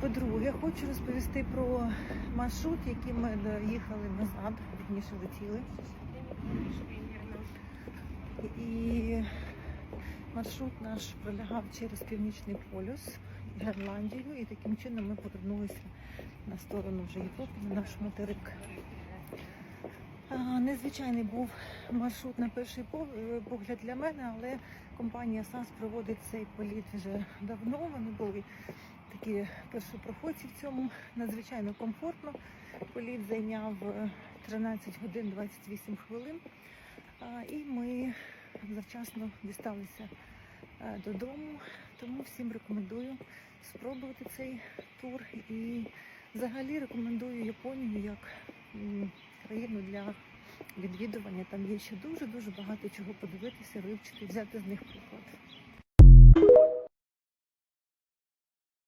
По-друге, хочу розповісти про маршрут, яким ми їхали назад, вірніше летіли. І маршрут наш пролягав через Північний полюс, Гренландію, і таким чином ми повернулися на сторону вже Європи, на наш материк. Незвичайний був маршрут на перший е, погляд для мене, але компанія САС проводить цей політ вже давно. Вони були такі першопроходці в цьому надзвичайно комфортно. Політ зайняв е, 13 годин 28 хвилин. І ми завчасно дісталися е, додому. Тому всім рекомендую спробувати цей тур. І взагалі рекомендую Японію як країну для відвідування. Там є ще дуже дуже багато чого подивитися, вивчити, взяти з них приклад.